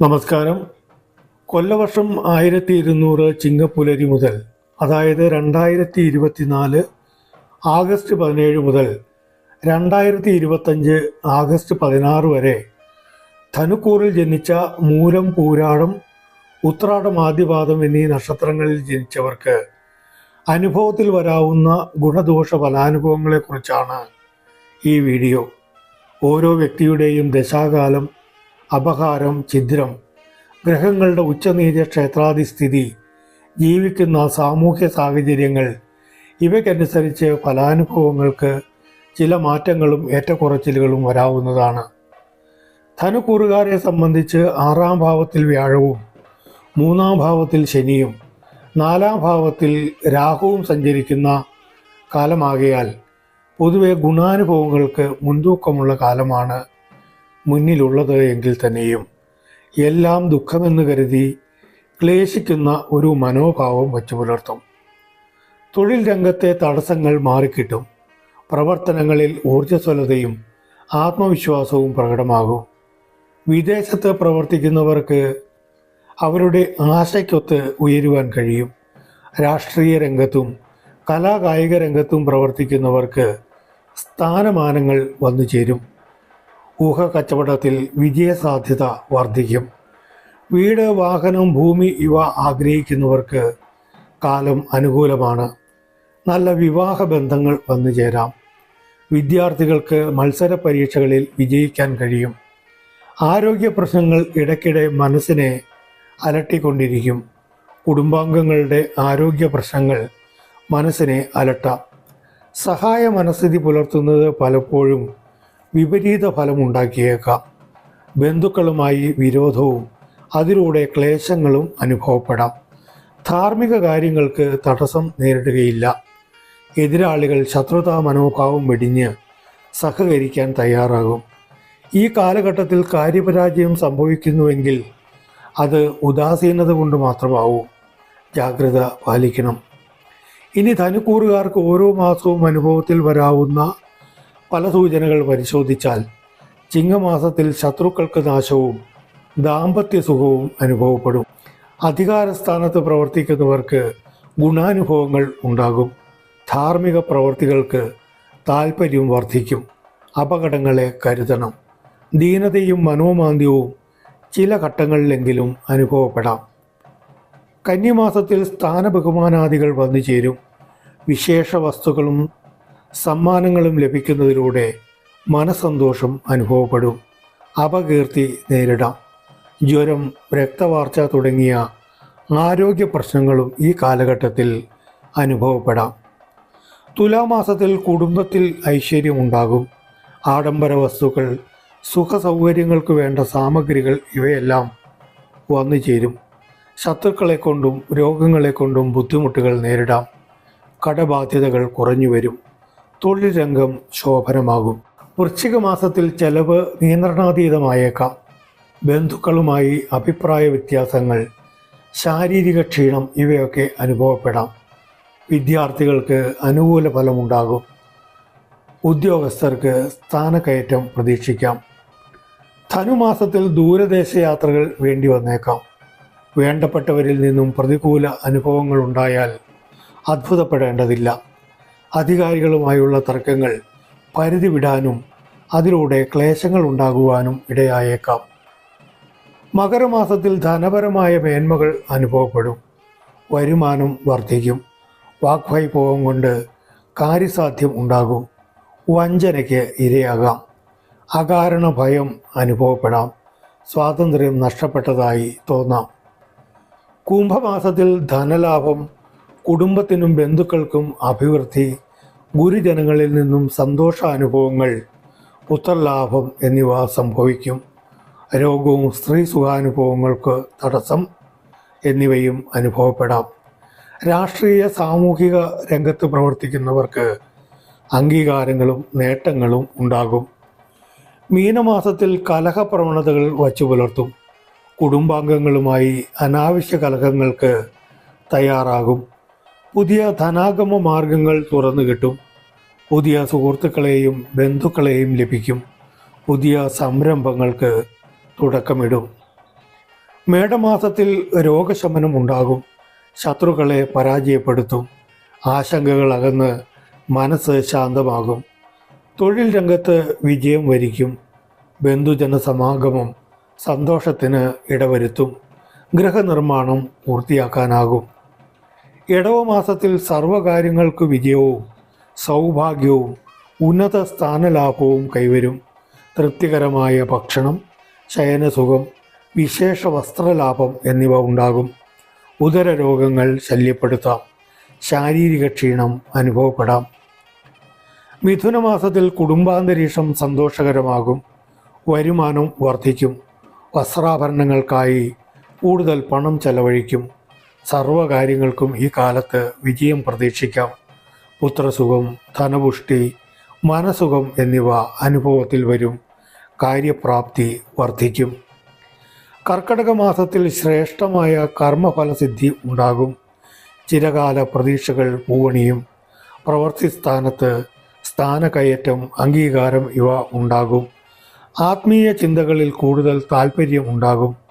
നമസ്കാരം. കൊല്ലവർഷം ആയിരത്തി ഇരുന്നൂറ് ചിങ്ങപ്പുലരി മുതൽ അതായത് രണ്ടായിരത്തി ഇരുപത്തിനാല് ആഗസ്റ്റ് പതിനേഴ് മുതൽ രണ്ടായിരത്തി ഇരുപത്തഞ്ച് ആഗസ്റ്റ് പതിനാറ് വരെ ധനുക്കൂറിൽ ജനിച്ച മൂലം പൂരാടം ഉത്രാടം ആദ്യപാദം എന്നീ നക്ഷത്രങ്ങളിൽ ജനിച്ചവർക്ക് അനുഭവത്തിൽ വരാവുന്ന ഗുണദോഷ ഫലാനുഭവങ്ങളെക്കുറിച്ചാണ് ഈ വീഡിയോ. ഓരോ വ്യക്തിയുടെയും ദശാകാലം അപഹാരം ഛിദ്രം ഗ്രഹങ്ങളുടെ ഉച്ചനീച ക്ഷേത്രാധിസ്ഥിതി ജീവിക്കുന്ന സാമൂഹ്യ സാഹചര്യങ്ങൾ ഇവയ്ക്കനുസരിച്ച് ഫലാനുഭവങ്ങൾക്ക് ചില മാറ്റങ്ങളും ഏറ്റക്കുറച്ചിലുകളും വരാവുന്നതാണ്. ധനുക്കൂറുകാരെ സംബന്ധിച്ച് ആറാം ഭാവത്തിൽ വ്യാഴവും മൂന്നാം ഭാവത്തിൽ ശനിയും നാലാം ഭാവത്തിൽ രാഹുവും സഞ്ചരിക്കുന്ന കാലമാകയാൽ പൊതുവെ ഗുണാനുഭവങ്ങൾക്ക് മുൻതൂക്കമുള്ള കാലമാണ് മുന്നിലുള്ളത് എങ്കിൽ തന്നെയും എല്ലാം ദുഃഖമെന്ന് കരുതി ക്ലേശിക്കുന്ന ഒരു മനോഭാവം വച്ചു പുലർത്തും. തൊഴിൽ രംഗത്തെ തടസ്സങ്ങൾ മാറിക്കിട്ടും. പ്രവർത്തനങ്ങളിൽ ഊർജസ്വലതയും ആത്മവിശ്വാസവും പ്രകടമാകും. വിദേശത്ത് പ്രവർത്തിക്കുന്നവർക്ക് അവരുടെ ആശയ്ക്കൊത്ത് ഉയരുവാൻ കഴിയും. രാഷ്ട്രീയ രംഗത്തും കലാകായിക രംഗത്തും പ്രവർത്തിക്കുന്നവർക്ക് സ്ഥാനമാനങ്ങൾ വന്നു ചേരും ഊഹ കച്ചവടത്തിൽ വിജയസാധ്യത വർദ്ധിക്കും. വീട് വാഹനം ഭൂമി ഇവ ആഗ്രഹിക്കുന്നവർക്ക് കാലം അനുകൂലമാണ്. നല്ല വിവാഹ ബന്ധങ്ങൾ വന്നു ചേരാം. വിദ്യാർത്ഥികൾക്ക് മത്സര പരീക്ഷകളിൽ വിജയിക്കാൻ കഴിയും. ആരോഗ്യ പ്രശ്നങ്ങൾ ഇടയ്ക്കിടെ മനസ്സിനെ അലട്ടിക്കൊണ്ടിരിക്കും. കുടുംബാംഗങ്ങളുടെ ആരോഗ്യ പ്രശ്നങ്ങൾ മനസ്സിനെ അലട്ടാം. സഹായ മനസ്ഥിതി പുലർത്തുന്നത് പലപ്പോഴും വിപരീത ഫലമുണ്ടാക്കിയേക്കാം ബന്ധുക്കളുമായി വിരോധവും അതിലൂടെ ക്ലേശങ്ങളും അനുഭവപ്പെടാം. ധാർമ്മിക കാര്യങ്ങൾക്ക് തടസ്സം നേരിടുകയില്ല. എതിരാളികൾ ശത്രുതാ മനോഭാവം വെടിഞ്ഞ് സഹകരിക്കാൻ തയ്യാറാകും. ഈ കാലഘട്ടത്തിൽ കാര്യപരാജയം സംഭവിക്കുന്നുവെങ്കിൽ അത് ഉദാസീനത കൊണ്ട് മാത്രമാവും. ജാഗ്രത പാലിക്കണം. ഇനി ധനുക്കൂറുകാർക്ക് ഓരോ മാസവും അനുഭവത്തിൽ വരാവുന്ന പല സൂചനകൾ പരിശോധിച്ചാൽ ചിങ്ങമാസത്തിൽ ശത്രുക്കൾക്ക് നാശവും ദാമ്പത്യ സുഖവും അനുഭവപ്പെടും. അധികാരസ്ഥാനത്ത് പ്രവർത്തിക്കുന്നവർക്ക് ഗുണാനുഭവങ്ങൾ ഉണ്ടാകും. ധാർമ്മിക പ്രവർത്തികൾക്ക് താൽപ്പര്യം വർദ്ധിക്കും. അപകടങ്ങളെ കരുതണം. ദീനതയും മനോമാന്ദ്യവും ചില ഘട്ടങ്ങളിലെങ്കിലും അനുഭവപ്പെടാം. കന്യമാസത്തിൽ സ്ഥാനബഹുമാനാദികൾ വന്നു ചേരും വിശേഷ വസ്തുക്കളും സമ്മാനങ്ങളും ലഭിക്കുന്നതിലൂടെ മനസന്തോഷം അനുഭവപ്പെടും. അപകീർത്തി നേരിടാം. ജ്വരം രക്തവാർച്ച തുടങ്ങിയ ആരോഗ്യ പ്രശ്നങ്ങളും ഈ കാലഘട്ടത്തിൽ അനുഭവപ്പെടാം. തുലാമാസത്തിൽ കുടുംബത്തിൽ ഐശ്വര്യമുണ്ടാകും ആഡംബര വസ്തുക്കൾ സുഖസൗകര്യങ്ങൾക്ക് വേണ്ട സാമഗ്രികൾ ഇവയെല്ലാം വന്നു ചേരും. ശത്രുക്കളെ കൊണ്ടും രോഗങ്ങളെ കൊണ്ടും ബുദ്ധിമുട്ടുകൾ നേരിടാം. കടബാധ്യതകൾ കുറഞ്ഞു വരും. തൊഴിൽ രംഗം ശോഭനമാകും. വൃശ്ചിക മാസത്തിൽ ചെലവ് നിയന്ത്രണാതീതമായേക്കാം. ബന്ധുക്കളുമായി അഭിപ്രായ വ്യത്യാസങ്ങൾ ശാരീരിക ക്ഷീണം ഇവയൊക്കെ അനുഭവപ്പെടാം. വിദ്യാർത്ഥികൾക്ക് അനുകൂല ഫലമുണ്ടാകും. ഉദ്യോഗസ്ഥർക്ക് സ്ഥാനക്കയറ്റം പ്രതീക്ഷിക്കാം. ധനുമാസത്തിൽ ദൂരദേശ യാത്രകൾ വേണ്ടി വന്നേക്കാം. വേണ്ടപ്പെട്ടവരിൽ നിന്നും പ്രതികൂല അനുഭവങ്ങൾ ഉണ്ടായാൽ അത്ഭുതപ്പെടേണ്ടതില്ല. അധികാരികളുമായുള്ള തർക്കങ്ങൾ പരിധി വിടാനും അതിലൂടെ ക്ലേശങ്ങൾ ഉണ്ടാകുവാനും ഇടയായേക്കാം. മകരമാസത്തിൽ ധനപരമായ മേന്മകൾ അനുഭവപ്പെടും. വരുമാനം വർദ്ധിക്കും. വാഗ്വൈഭവം കൊണ്ട് കാര്യസാധ്യം ഉണ്ടാകും. വഞ്ചനയ്ക്ക് ഇരയാകാം. അകാരണ ഭയം അനുഭവപ്പെടാം. സ്വാതന്ത്ര്യം നഷ്ടപ്പെട്ടതായി തോന്നാം. കുംഭമാസത്തിൽ ധനലാഭം കുടുംബത്തിനും ബന്ധുക്കൾക്കും അഭിവൃദ്ധി ഗുരുജനങ്ങളിൽ നിന്നും സന്തോഷാനുഭവങ്ങൾ പുത്രലാഭം എന്നിവ സംഭവിക്കും. രോഗവും സ്ത്രീ സുഖാനുഭവങ്ങൾക്ക് തടസ്സം എന്നിവയും അനുഭവപ്പെടാം. രാഷ്ട്രീയ സാമൂഹിക രംഗത്ത് പ്രവർത്തിക്കുന്നവർക്ക് അംഗീകാരങ്ങളും നേട്ടങ്ങളും ഉണ്ടാകും. മീനമാസത്തിൽ കലഹപ്രവണതകൾ വച്ചു പുലർത്തും. കുടുംബാംഗങ്ങളുമായി അനാവശ്യ കലഹങ്ങൾക്ക് തയ്യാറാകും. പുതിയ ധനാഗമ മാർഗങ്ങൾ തുറന്നു കിട്ടും. പുതിയ സുഹൃത്തുക്കളെയും ബന്ധുക്കളെയും ലഭിക്കും. പുതിയ സംരംഭങ്ങൾക്ക് തുടക്കമിടും. മേടമാസത്തിൽ രോഗശമനം ഉണ്ടാകും. ശത്രുക്കളെ പരാജയപ്പെടുത്തും. ആശങ്കകൾ അകന്ന് മനസ്സ് ശാന്തമാകും. തൊഴിൽ രംഗത്ത് വിജയം വരിക്കും. ബന്ധുജന സമാഗമം സന്തോഷത്തിന് ഇടവരുത്തും. ഗൃഹനിർമ്മാണം പൂർത്തിയാക്കാനാകും. ഇടവ മാസത്തിൽ സർവകാര്യങ്ങൾക്ക് വിജയവും സൗഭാഗ്യവും ഉന്നത സ്ഥാനലാഭവും കൈവരും. തൃപ്തികരമായ ഭക്ഷണം ശയനസുഖം വിശേഷ വസ്ത്രലാഭം എന്നിവ ഉണ്ടാകും. ഉദരരോഗങ്ങൾ ശല്യപ്പെടുത്താം. ശാരീരിക ക്ഷീണം അനുഭവപ്പെടാം. മിഥുനമാസത്തിൽ കുടുംബാന്തരീക്ഷം സന്തോഷകരമാകും. വരുമാനം വർദ്ധിക്കും. വസ്ത്രാഭരണങ്ങൾക്കായി കൂടുതൽ പണം ചെലവഴിക്കും. സർവകാര്യങ്ങൾക്കും ഈ കാലത്ത് വിജയം പ്രതീക്ഷിക്കാം. പുത്രസുഖം ധനപുഷ്ടി മനസുഖം എന്നിവ അനുഭവത്തിൽ വരും. കാര്യപ്രാപ്തി വർദ്ധിക്കും. കർക്കടക മാസത്തിൽ ശ്രേഷ്ഠമായ കർമ്മഫലസിദ്ധി ഉണ്ടാകും. ചിരകാല പ്രതീക്ഷകൾ പൂവണിയും. പ്രവൃത്തി സ്ഥാനത്ത് സ്ഥാനകയറ്റം അംഗീകാരം ഇവ ഉണ്ടാകും. ആത്മീയ ചിന്തകളിൽ കൂടുതൽ താല്പര്യം ഉണ്ടാകും.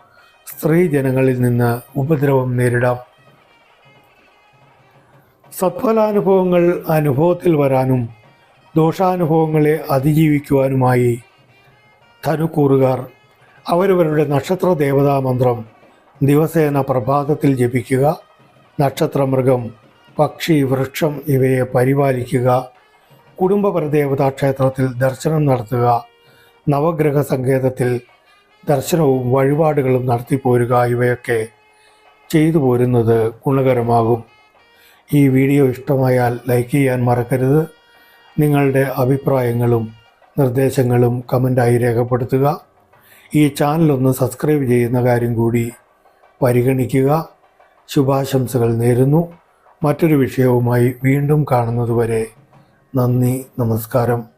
സ്ത്രീ ജനങ്ങളിൽ നിന്ന് ഉപദ്രവം നേരിടാം. സത്ഫലാനുഭവങ്ങൾ അനുഭവത്തിൽ വരാനും ദോഷാനുഭവങ്ങളെ അതിജീവിക്കുവാനുമായി ധനുക്കൂറുകാർ അവരവരുടെ നക്ഷത്ര ദേവതാ മന്ത്രം ദിവസേന പ്രഭാതത്തിൽ ജപിക്കുക നക്ഷത്രമൃഗം പക്ഷി വൃക്ഷം ഇവയെ പരിപാലിക്കുക കുടുംബപരദേവതാ ക്ഷേത്രത്തിൽ ദർശനം നടത്തുക നവഗ്രഹ സങ്കേതത്തിൽ ദർശനവും വഴിപാടുകളും നടത്തിപ്പോരുക ഇവയൊക്കെ ചെയ്തു പോരുന്നത് ഗുണകരമാകും. ഈ വീഡിയോ ഇഷ്ടമായാൽ ലൈക്ക് ചെയ്യാൻ മറക്കരുത്. നിങ്ങളുടെ അഭിപ്രായങ്ങളും നിർദ്ദേശങ്ങളും കമന്റായി രേഖപ്പെടുത്തുക. ഈ ചാനലൊന്ന് സബ്സ്ക്രൈബ് ചെയ്യുന്ന കാര്യം കൂടി പരിഗണിക്കുക. ശുഭാശംസകൾ നേരുന്നു. മറ്റൊരു വിഷയവുമായി വീണ്ടും കാണുന്നതുവരെ നന്ദി നമസ്കാരം.